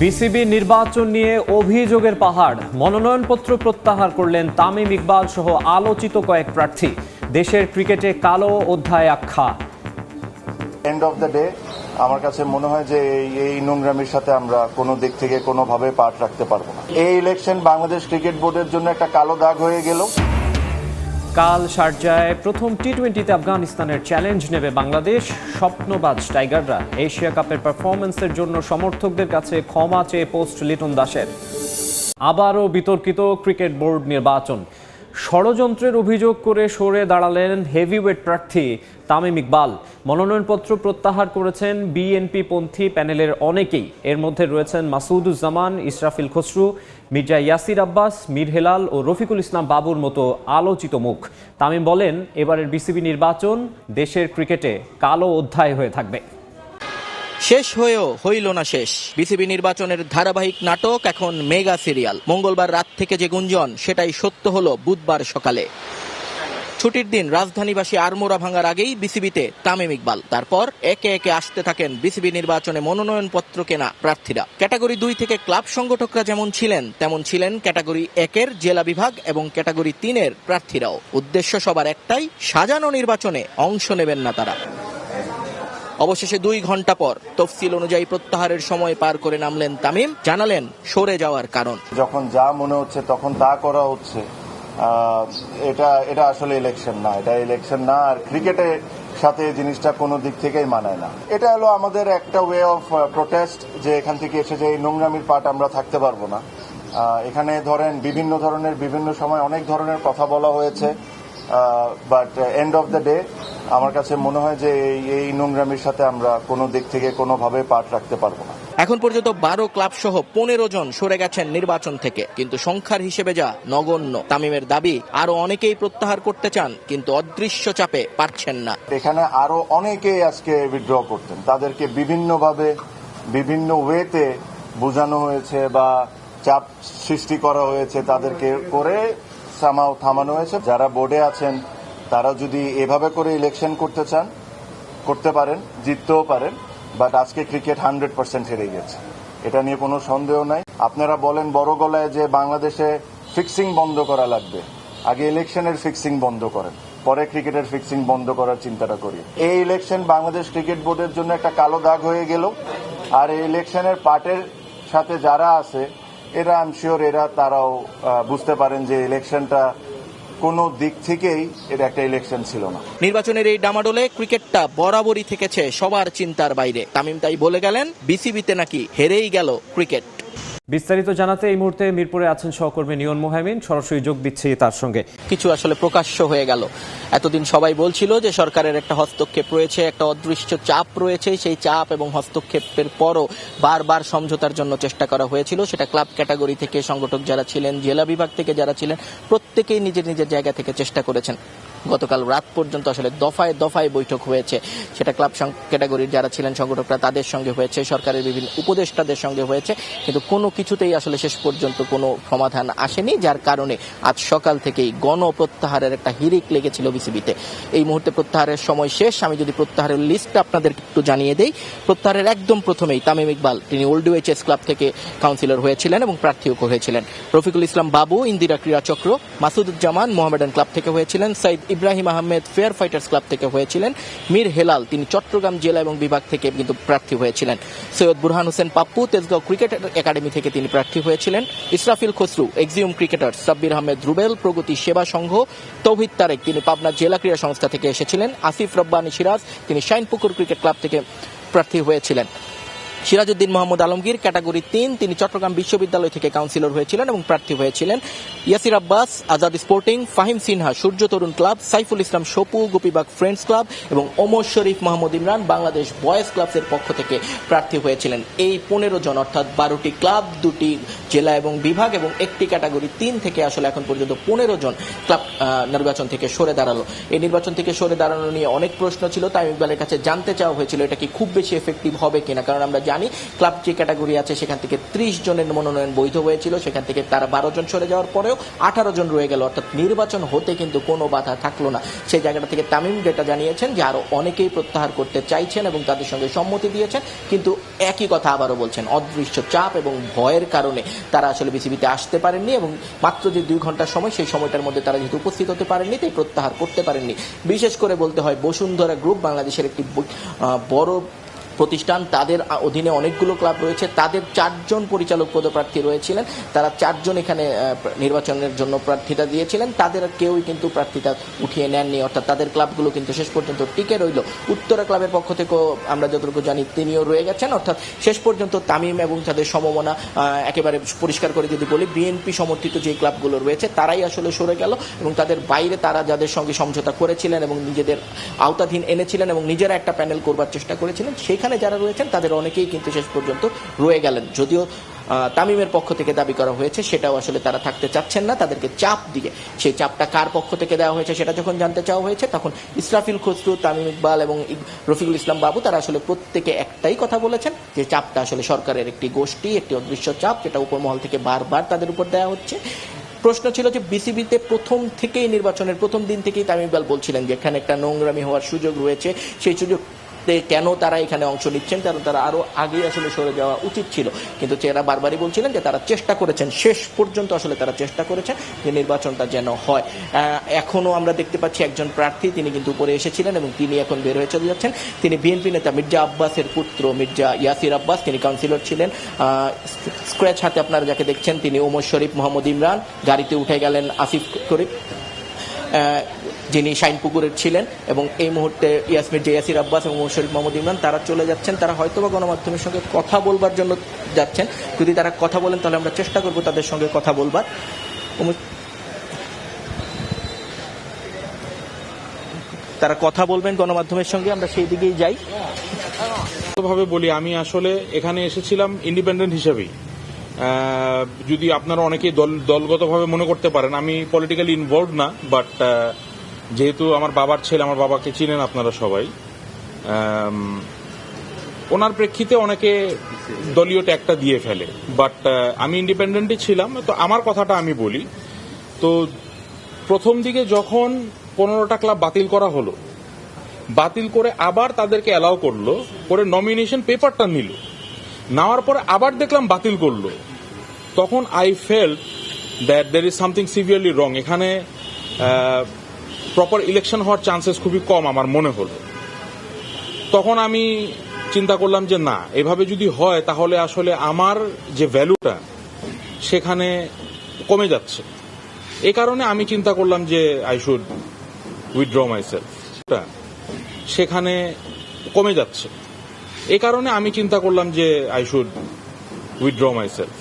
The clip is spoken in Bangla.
বিসিবি নির্বাচন নিয়ে অভিযোগের পাহাড়। মনোনয়নপত্র প্রত্যাহার করলেন তামিম ইকবাল সহ আলোচিত কয়েক প্রার্থী। দেশের ক্রিকেটে কালো অধ্যায় আখ্যা। এন্ড অফ দ্য ডে আমার কাছে মনে হয় যে এই নোংরামির সাথে আমরা কোনো দিক থেকে কোনোভাবে পাঠ রাখতে পারব না। এই ইলেকশন বাংলাদেশ ক্রিকেট বোর্ডের জন্য একটা কালো দাগ হয়ে গেল। কাল শারজায় প্রথম টি টোয়েন্টিতে আফগানিস্তানের চ্যালেঞ্জ নেবে বাংলাদেশ। স্বপ্নবাজ টাইগাররা এশিয়া কাপের পারফরমেন্সের জন্য সমর্থকদের কাছে ক্ষমা চেয়ে পোস্ট লিটন দাসের। আবারও বিতর্কিত ক্রিকেট বোর্ড নির্বাচন। ষড়যন্ত্রের অভিযোগ করে সরে দাঁড়ালেন হেভিওয়েট প্রার্থী তামিম ইকবাল। মনোনয়নপত্র প্রত্যাহার করেছেন বিএনপি পন্থী প্যানেলের অনেকেই। এর মধ্যে রয়েছেন মাসুদুজ্জামান ইসরাফিল খসরু, মির্জা ইয়াসির আব্বাস, মীর হেলাল ও রফিকুল ইসলাম বাবুর মতো আলোচিত মুখ। তামিম বলেন, এবারের বিসিবি নির্বাচন দেশের ক্রিকেটে কালো অধ্যায় হয়ে থাকবে। শেষ হয়েও হইল না শেষ। বিসিবি নির্বাচনের ধারাবাহিক নাটক এখন মেগা সিরিয়াল। মঙ্গলবার রাত থেকে যে গুঞ্জন, সেটাই সত্য হলো বুধবার সকালে। ছুটির দিন রাজধানীবাসী আড়মোড়া ভাঙার আগেই বিসিবিতে তামিম ইকবাল। তারপর একে একে আসতে থাকেন বিসিবি নির্বাচনে মনোনয়নপত্র কেনা প্রার্থীরা। ক্যাটাগরি দুই থেকে ক্লাব সংগঠকরা যেমন ছিলেন, তেমন ছিলেন ক্যাটাগরি একের জেলা বিভাগ এবং ক্যাটাগরি তিনের প্রার্থীরাও। উদ্দেশ্য সবার একটাই, সাজানো নির্বাচনে অংশ নেবেন না তারা। অবশেষে দুই ঘণ্টা পর তফসিল অনুযায়ী প্রত্যাহারের সময় পার করে নামলেন তামিম, জানালেন সরে যাওয়ার কারণ। যখন যা মনে হচ্ছে তখন তা করা হচ্ছে। এটা এটা আসলে ইলেকশন না, এটা ইলেকশন না, আর ক্রিকেটের সাথে জিনিসটা কোনো দিক থেকেই মানায় না। এটা হলো আমাদের একটা ওয়ে অফ প্রোটেস্ট যে এখান থেকে এসে যে এই নোংরামির পাট আমরা থাকতে পারব না। এখানে ধরেন বিভিন্ন ধরনের, বিভিন্ন সময় অনেক ধরনের কথা বলা হয়েছে but end of the day আমার কাছে মনে হয় যে এই এই নোংরামির সাথে আমরা কোনো দিক থেকে কোনোভাবে পাট রাখতে পারব না। এখন পর্যন্ত বারো ক্লাব সহ পনেরো জন সরে গেছেন নির্বাচন থেকে, কিন্তু সংখ্যার হিসেবে যা নগণ্য। তামিমের দাবি, আরও অনেকেই প্রত্যাহার করতে চান, কিন্তু অদৃশ্য চাপে পারছেন না। এখানে আরও অনেকেই আজকে উইথড্র করতেন। তাদেরকে বিভিন্নভাবে, বিভিন্ন ওয়েতে বোঝানো হয়েছে বা চাপ সৃষ্টি করা হয়েছে তাদেরকে করে সামাও থামানো হয়েছে। যারা বোর্ডে আছেন, তারা যদি এভাবে করে ইলেকশন করতে চান, করতে পারেন, জিততেও পারেন। বাট আজকে ক্রিকেট হান্ড্রেড পার্সেন্ট হেরে গেছে। এটা নিয়ে কোনো সন্দেহ নাই। আপনারা বলেন বড় গলায় যে বাংলাদেশে ফিক্সিং বন্ধ করা লাগবে। আগে ইলেকশনের ফিক্সিং বন্ধ করেন। পরে ক্রিকেটের ফিক্সিং বন্ধ করার চিন্তাটা করি। এই ইলেকশন বাংলাদেশ ক্রিকেট বোর্ডের জন্য একটা কালো দাগ হয়ে গেল। আর এই ইলেকশনের পার্টের সাথে যারা আছে, এরা আই শিওর এরা, তারাও বুঝতে পারেন যে ইলেকশনটা কোনো দিক থেকেই এর একটা ইলেকশন ছিল না। নির্বাচনের এই ডামাডোলে ক্রিকেটটা বরাবরই থেকেছে সবার চিন্তার বাইরে। তামিম তাই বলে গেলেন, বিসিবিতে নাকি হেরেই গেল ক্রিকেট। বিস্তারিত জানাতে এই মুহূর্তে মিরপুরে আছেন সহকর্মী নিয়ন মোহামিন। সরাসরি যোগ দিচ্ছি তার সঙ্গে। কিছু আসলে প্রকাশ্য হয়ে গেল। এতদিন সবাই বলছিল যে সরকারের একটা হস্তক্ষেপ রয়েছে, একটা অদৃশ্য চাপ রয়েছে। সেই চাপ এবং হস্তক্ষেপের পরও বারবার সমঝোতার জন্য চেষ্টা করা হয়েছিল। সেটা ক্লাব ক্যাটাগরি থেকে সংগঠক যারা ছিলেন, জেলা বিভাগ থেকে যারা ছিলেন, প্রত্যেকেই নিজের নিজের জায়গা থেকে চেষ্টা করেছেন। গতকাল রাত পর্যন্ত আসলে দফায় দফায় বৈঠক হয়েছে। সেটা ক্লাব ক্যাটাগরির যারা ছিলেন, সংগঠকরা তাদের সঙ্গে হয়েছে, সরকারের বিভিন্ন উপদেষ্টাদের সঙ্গে হয়েছে। কিন্তু কোনো কিছুতেই আসলে শেষ পর্যন্ত কোনো সমাধান আসেনি, যার কারণে আজ সকাল থেকেই গণ প্রত্যাহারের একটা হিরিক লেগেছিল বিসিবিতে। এই মুহূর্তে প্রত্যাহারের সময় শেষ। আমি যদি প্রত্যাহারের লিস্টটা আপনাদের একটু জানিয়ে দেই, প্রত্যাহারের একদম প্রথমেই তামিম ইকবাল, তিনি ওল্ড ওয়েচেস ক্লাব থেকে কাউন্সিলর হয়েছিলেন এবং প্রার্থীও হয়েছিলেন রফিকুল ইসলাম বাবু, ইন্দিরা ক্রীড়া চক্র মাসুদুজ্জামান মোহামেডান ক্লাব থেকে হয়েছিলেন, Sayed Ibrahim Ahmed fair fighters club থেকে হয়েছিলেন। মীর হেলাল, তিনি চট্টগ্রাম জেলা এবং বিভাগ থেকে কিন্তু প্রার্থী হয়েছিলেন। সৈয়দ বুরহান হোসেন পাপ্পু, তেজগাঁও ক্রিকেট একাডেমি থেকে তিনি প্রার্থী হয়েছিলেন। ইসরাফিল খসরু, এক্সিউম ক্রিকেটার সাব্বির আহমেদ রুবেল, প্রগতি সেবা সংঘ, তৌহিদ তারেক, তিনি পাবনা জেলা ক্রীড়া সংস্থা থেকে এসেছিলেন। আসিফ রব্বানী সিরাজ, তিনি শাইনপুকুর ক্রিকেট ক্লাব থেকে প্রার্থী হয়েছিলেন। সিরাজউদ্দিন মোহাম্মদ আলমগীর, ক্যাটাগরি তিন, তিনি চট্টগ্রাম বিশ্ববিদ্যালয় থেকে কাউন্সিলর হয়েছিলেন এবং প্রার্থী হয়েছিলেন। Yasir Abbas, Azad sporting, Fahim Sinha, Surya Tarun club, Saiful Islam Sopu, Gopibagh friends club এবং ওমর শরীফ মোহাম্মদ ইমরান বাংলাদেশ বয়েজ ক্লাবসের পক্ষ থেকে প্রার্থী হয়েছিলেন। এই পনেরো জন, অর্থাৎ বারোটি ক্লাব, দুটি জেলা এবং বিভাগ এবং একটি ক্যাটাগরি তিন থেকে আসলে এখন পর্যন্ত পনেরো জন ক্লাব নির্বাচন থেকে সরে দাঁড়াল। এই নির্বাচন থেকে সরে দাঁড়ানো নিয়ে অনেক প্রশ্ন ছিল। তাই ইকবালের কাছে জানতে চাওয়া হয়েছিল, এটা কি খুব বেশি এফেক্টিভ হবে কিনা? কারণ আমরা জানি ক্লাব যে ক্যাটাগরি আছে, সেখান থেকে ত্রিশ জনের মনোনয়ন বৈধ হয়েছিল। সেখান থেকে তারা বারো জন সরে যাওয়ার পরেও আঠারো জন রয়ে গেল। অর্থাৎ নির্বাচন হতে কিন্তু কোনো বাধা থাকল না। সেই জায়গাটা থেকে তামিম যেটা জানিয়েছেন যে আরও অনেকেই প্রত্যাহার করতে চাইছেন এবং তাদের সঙ্গে সম্মতি দিয়েছেন। কিন্তু একই কথা আবারও বলছেন, অদৃশ্য চাপ এবং ভয়ের কারণে। তারা আসলে বিসিবিতে আসতে পারেননি এবং মাত্র যে দুই ঘণ্টার সময়, সেই সময়টার মধ্যে তারা যেহেতু উপস্থিত হতে পারেননি, তাই প্রত্যাহার করতে পারেননি। বিশেষ করে বলতে হয় বসুন্ধরা গ্রুপ বাংলাদেশের একটি বড় প্রতিষ্ঠান, তাদের অধীনে অনেকগুলো ক্লাব রয়েছে। তাদের চারজন পরিচালক পদপ্রার্থী রয়েছিলেন। তারা চারজন এখানে নির্বাচনের জন্য প্রার্থিতা দিয়েছিলেন। তাদের কেউই কিন্তু প্রার্থিতা উঠিয়ে নেননি। অর্থাৎ তাদের ক্লাবগুলো কিন্তু শেষ পর্যন্ত টিকে রইল। উত্তরা ক্লাবের পক্ষ থেকেও আমরা যতটুকু জানি তিনিও রয়ে গেছেন। অর্থাৎ শেষ পর্যন্ত তামিম এবং তাদের সমমনা একেবারে পরিষ্কার করে যদি বলি বিএনপি সমর্থিত যে ক্লাবগুলো রয়েছে, তারাই আসলে সরে গেল এবং তাদের বাইরে তারা যাদের সঙ্গে সমঝোতা করেছিলেন এবং নিজেদের আওতাধীন এনেছিলেন এবং নিজেরা একটা প্যানেল করবার চেষ্টা করেছিলেন, সেখানে যারা রয়েছেন, তাদের অনেকেই কিন্তু শেষ পর্যন্ত রয়ে গেলেন। যদিও তামিমের পক্ষ থেকে দাবি করা হয়েছে, সেটাও আসলে তারা থাকতে চাচ্ছেন না। তাদেরকে চাপ দিয়ে, সেই চাপটা কার পক্ষ থেকে দেওয়া হয়েছে সেটা যখন জানতে চাওয়া হয়েছে, তখন ইসরাফিল খসরু, তামিম ইকবাল এবং রফিকুল ইসলাম বাবু, তারা আসলে প্রত্যেকে একটাই কথা বলেছেন, যে চাপটা আসলে সরকারের একটি গোষ্ঠী, একটি অদৃশ্য চাপ, যেটা উপরমহল থেকে বারবার তাদের উপর দেওয়া হচ্ছে। প্রশ্ন ছিল যে বিসিবিতে প্রথম থেকেই নির্বাচনের প্রথম দিন থেকেই তামিম ইকবাল বলছিলেন যে, এখানে একটা নোংরামি হওয়ার সুযোগ রয়েছে। সেই সুযোগ কেন তারা এখানে অংশ নিচ্ছেন কারণ তারা আরও আগে আসলে সরে যাওয়া উচিত ছিল। কিন্তু চেরা বারবারই বলছিলেন যে তারা চেষ্টা করেছেন শেষ পর্যন্ত আসলে তারা চেষ্টা করেছেন যে নির্বাচনটা যেন হয়। আহ, এখনও আমরা দেখতে পাচ্ছি একজন প্রার্থী তিনি কিন্তু উপরে এসেছিলেন এবং তিনি এখন বের হয়ে চলে যাচ্ছেন। তিনি বিএনপি নেতা মির্জা আব্বাসের পুত্র মির্জা ইয়াসির আব্বাস তিনি কাউন্সিলর ছিলেন। স্ক্র্যাচ হাতে আপনারা যাকে দেখছেন তিনি ওমর শরীফ মোহাম্মদ ইমরান গাড়িতে উঠে গেলেন আসিফ শরীফ। যিনি শাইনপুকুরের ছিলেন এবং এই মুহূর্তে ইয়াসমির জেয়াসির আব্বাস এবং শরীফ মোহাম্মদ ইমরান, তারা চলে যাচ্ছেন, তারা হয়তো বা গণমাধ্যমের সঙ্গে কথা বলবার জন্য যাচ্ছেন। যদি তারা কথা বলেন, তাহলে আমরা চেষ্টা করব তাদের সঙ্গে কথা বলবার। তারা কথা বলবেন গণমাধ্যমের সঙ্গে, আমরা সেই দিকেই যাই। ভাবে বলি, আমি আসলে এখানে এসেছিলাম ইন্ডিপেন্ডেন্ট হিসেবেই। যদি আপনারা অনেকে দল দলগতভাবে মনে করতে পারেন, আমি পলিটিক্যালি ইনভলভ না বাট যেহেতু আমার বাবার ছেলে, আমার বাবাকে চিনেন আপনারা সবাই ওনার প্রেক্ষিতে অনেকে দলীয় ট্যাগটা দিয়ে ফেলে। বাট আমি ইন্ডিপেন্ডেন্টই ছিলাম, তো আমার কথাটা আমি বলি। তো প্রথম দিকে যখন পনেরোটা ক্লাব বাতিল করা হলো, বাতিল করে আবার তাদেরকে অ্যালাউ করল, করে নমিনেশন পেপারটা নিল। নেওয়ার পরে আবার দেখলাম বাতিল করল। তখন I felt that there is something severely wrong এখানে প্রপার ইলেকশন হওয়ার চান্সেস খুবই কম আমার মনে হলো। তখন আমি চিন্তা করলাম যে না, এভাবে যদি হয় তাহলে আসলে আমার যে ভ্যালুটা সেখানে কমে যাচ্ছে। এ কারণে আমি চিন্তা করলাম যে I should withdraw myself সেখানে কমে যাচ্ছে। এ কারণে আমি চিন্তা করলাম যে I should withdraw my self